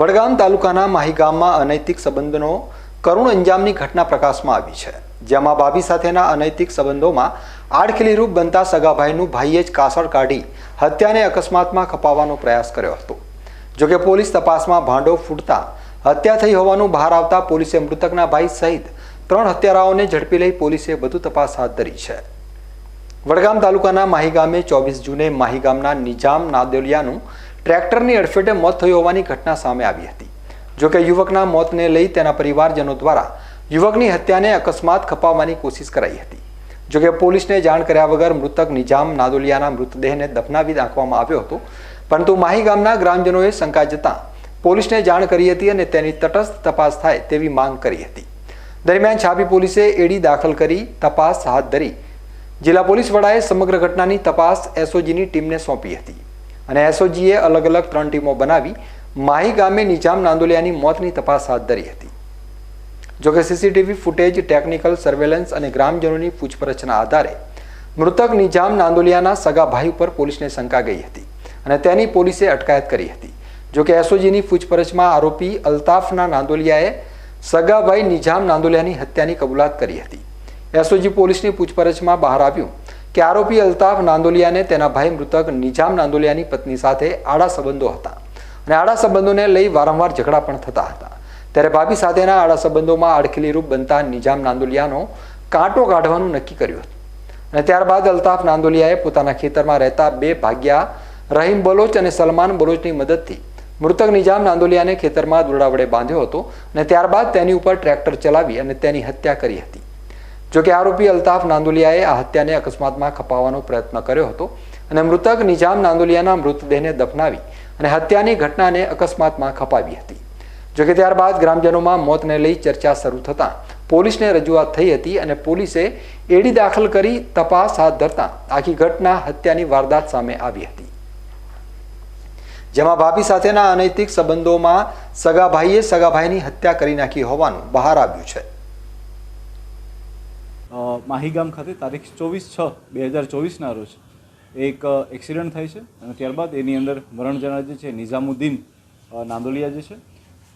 વડગામ તાલુકાના માહી ગામમાં અનૈતિક સંબંધનો કરુણ અંજામની ઘટના પ્રકાશમાં આવી છે, જેમાં ભાભી સાથેના અનૈતિક સંબંધોમાં આડખીલીરૂપ બનતા સગાભાઈનું ભાઈએ જ કાસળ કાઢી હત્યાને અકસ્માતમાં ખપાવવાનો પ્રયાસ કર્યો હતો. જોકે પોલીસ તપાસમાં ભાંડો ફૂટતા હત્યા થઈ હોવાનું બહાર આવતા પોલીસે મૃતકના ભાઈ સહિત ત્રણ હત્યારાઓને ઝડપી લઈ પોલીસે વધુ તપાસ હાથ ધરી છે. વડગામ તાલુકાના માહી ગામે ચોવીસ જૂને માહી ગામના નિજામ નાદોલિયાનું ટ્રેક્ટરની અડફેટે મોત થયું હોવાની ઘટના સામે આવી હતી. જોકે યુવકના મોતને લઈ તેના પરિવારજનો દ્વારા યુવકની હત્યાને અકસ્માત ખપાવવાની કોશિશ કરાઈ હતી. જોકે પોલીસને જાણ કર્યા વગર મૃતક નિજામ નાદોલિયાના મૃતદેહને દફનાવી નાખવામાં આવ્યો હતો. પરંતુ માહી ગામના ગ્રામજનોએ શંકા જતા પોલીસને જાણ કરી હતી અને તેની તટસ્થ તપાસ થાય તેવી માંગ કરી હતી. દરમિયાન છાપી પોલીસે એડી દાખલ કરી તપાસ હાથ ધરી. જિલ્લા પોલીસ વડાએ સમગ્ર ઘટનાની તપાસ એસઓજીની ટીમને સોંપી હતી. અને એસઓજીએ અલગ અલગ ત્રણ ટીમો બનાવી માહી ગામે નિજામ નાંદોલિયાની મોતની તપાસ હાથ ધરી હતી. જોકે સીસીટીવી ફૂટેજ, ટેકનિકલ સર્વેલન્સ અને ગ્રામજનોની પૂછપરછના આધારે મૃતક નિજામ નાંદોલિયાના સગા ભાઈ ઉપર પોલીસને શંકા ગઈ હતી અને તેની પોલીસે અટકાયત કરી હતી. જોકે એસઓજીની પૂછપરછમાં આરોપી અલ્તાફના નાંદોલિયાએ સગાભાઈ નિજામ નાંદોલિયાની હત્યાની કબૂલાત કરી હતી. એસઓજી પોલીસની પૂછપરછમાં બહાર આવ્યું કે આરોપી અલ્તાફ નાંદોલિયાને તેના ભાઈ મૃતક નિજામ નાંદોલિયાની પત્ની સાથે આડા સંબંધો હતા. અને આડા સંબંધોને લઈ વારંવાર ઝઘડા પણ થતા હતા. ત્યારે ભાભી સાથેના આડા સંબંધોમાં આડખીલી રૂપ બનતા નિજામ નાંદોલિયાનો કાંટો કાઢવાનું નક્કી કર્યું હતું. અને ત્યારબાદ અલ્તાફ નાંદોલિયાએ પોતાના ખેતરમાં રહેતા બે ભાગ્યા, રહીમ બલોચ અને સલમાન બલોચની મદદથી મૃતક નિજામ નાંદોલિયાને ખેતરમાં દોરડા વડે બાંધ્યો હતો અને ત્યારબાદ તેની ઉપર ટ્રેક્ટર ચલાવી અને તેની હત્યા કરી હતી. જોકે આરોપી અલ્તાફ નાંદોલિયાએ આ હત્યાને અકસ્માતમાં ખપાવવાનો પ્રયત્ન કર્યો હતો અને મૃતક નિજામ નાંદુલિયાના મૃતદેહને દફનાવી અને હત્યાની ઘટનાને અકસ્માતમાં ખપાવી હતી. જોકે ત્યારબાદ ગ્રામજનોમાં મોતને લઈ ચર્ચા શરૂ થતાં પોલીસને રજૂઆત થઈ હતી અને પોલીસે એડી દાખલ કરી તપાસ હાથ ધરતા આખી ઘટના હત્યાની વારદાત સામે આવી હતી. જેમાં ભાભી સાથેના અનૈતિક સંબંધોમાં સગાભાઈએ સગાભાઈની હત્યા કરી નાખી હોવાનું બહાર આવ્યું છે. અ, માહી ગામ ખાતે તારીખ ચોવીસ છ બે હજાર ચોવીસના રોજ એક એક્સિડન્ટ થાય છે અને ત્યારબાદ એની અંદર મરણ જનાર જે છે નિઝામુદ્દીન નાંદોલિયા જે છે.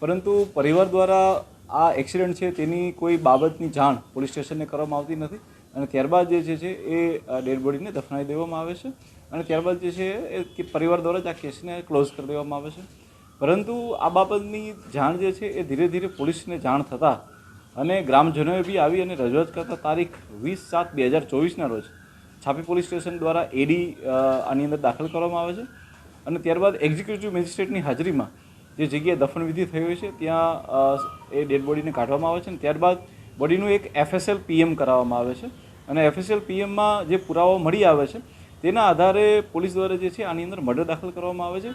પરંતુ પરિવાર દ્વારા આ એક્સિડન્ટ છે તેની કોઈ બાબતની જાણ પોલીસ સ્ટેશનને કરવામાં આવતી નથી અને ત્યારબાદ જે છે એ ડેડ બોડીને દફનાવી દેવામાં આવે છે અને ત્યારબાદ જે છે એ પરિવાર દ્વારા જ આ કેસને ક્લોઝ કરી દેવામાં આવે છે. પરંતુ આ બાબતની જાણ જે છે એ ધીરે ધીરે પોલીસને જાણ થતાં અને ગ્રામજનોએ બી આવી અને રજૂઆત કરતા તારીખ વીસ સાત બે હજાર ચોવીસના રોજ છાપી પોલીસ સ્ટેશન દ્વારા એડી આની અંદર દાખલ કરવામાં આવે છે. અને ત્યારબાદ એક્ઝિક્યુટિવ મેજિસ્ટ્રેટની હાજરીમાં જે જગ્યાએ દફનવિધિ થઈ હોય છે, ત્યાં એ ડેડ બોડીને કાઢવામાં આવે છે અને ત્યારબાદ બોડીનું એક એફએસએલ પીએમ કરાવવામાં આવે છે. અને એફએસએલ પીએમમાં જે પુરાવો મળી આવે છે, તેના આધારે પોલીસ દ્વારા જે છે આની અંદર મર્ડર દાખલ કરવામાં આવે છે.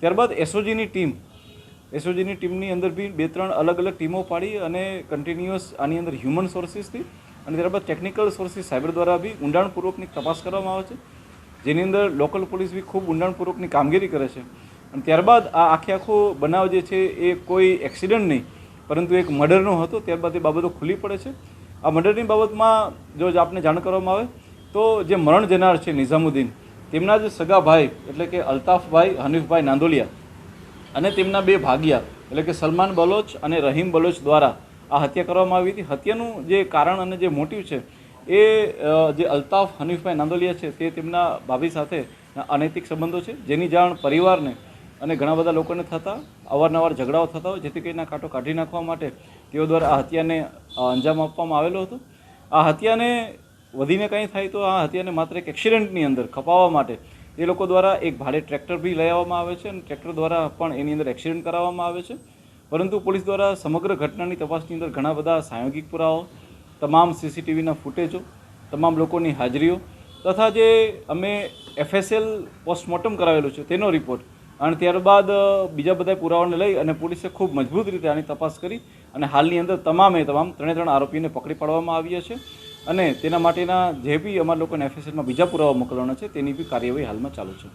ત્યારબાદ એસઓજીની ટીમ એસઓજીની ટીમની અંદર બી બે ત્રણ અલગ અલગ ટીમો પાડી અને કન્ટિન્યુઅસ આની અંદર હ્યુમન સોર્સિસથી અને ત્યારબાદ ટેકનિકલ સોર્સિસ સાયબર દ્વારા બી ઊંડાણપૂર્વકની તપાસ કરવામાં આવે છે. જેની અંદર લોકલ પોલીસ બી ખૂબ ઊંડાણપૂર્વકની કામગીરી કરે છે. અને ત્યારબાદ આ આખે આખો બનાવ જે છે એ કોઈ એક્સિડન્ટ નહીં, પરંતુ એક મર્ડરનો હતો, ત્યારબાદ એ બાબતો ખુલ્લી પડે છે. આ મર્ડરની બાબતમાં જો આપને જાણ કરવામાં આવે, તો જે મરણ જનાર છે નિઝામુદ્દીન, તેમના જે સગા ભાઈ એટલે કે અલ્તાફભાઈ હનીફભાઈ નાંદોલિયા અને તેમના બે ભાગિયા, એટલે કે સલમાન બલોચ અને રહીમ બલોચ દ્વારા આ હત્યા કરવામાં આવી હતી. હત્યાનું જે કારણ અને જે મોટિવ છે, એ જે અલ્તાફ હનીફભાઈ નાંદોલિયા છે, તે તેમના ભાભી સાથે અનૈતિક સંબંધો છે, જેની જાણ પરિવારને અને ઘણા બધા લોકોને થતા, અવારનવાર ઝઘડાઓ થતા હોય, જેથી કરીને કાંટો કાઢી નાખવા માટે તેઓ દ્વારા આ હત્યાને અંજામ આપવામાં આવેલો હતો. આ હત્યાને વધીને કંઈ થાય તો આ હત્યાને માત્ર એક એક્સિડન્ટની અંદર ખપાવવા માટે એ લોકો દ્વારા એક ભાડે ટ્રેક્ટર બી લઈ આવવામાં આવે છે અને ટ્રેક્ટર દ્વારા પણ એની અંદર એક્સિડન્ટ કરાવવામાં આવે છે. પરંતુ પોલીસ દ્વારા સમગ્ર ઘટનાની તપાસની અંદર ઘણા બધા સાયોગિક પુરાવાઓ, તમામ સીસીટીવીના ફૂટેજો, તમામ લોકોની હાજરીઓ તથા જે અમે એફએસએલ પોસ્ટમોર્ટમ કરાવેલું છે તેનો રિપોર્ટ. અને ત્યારબાદ બીજા બધા પુરાવાને લઈ અને પોલીસે ખૂબ મજબૂત રીતે આની તપાસ કરી અને હાલની અંદર તમામે તમામ ત્રણે ત્રણ આરોપીને પકડી પાડવામાં આવ્યા છે. અને તેના માટેના જે બી અમારા લોકોને એફએસએલમાં બીજા પુરાવા મોકલવાના છે, તેની બી કાર્યવાહી હાલમાં ચાલુ છે.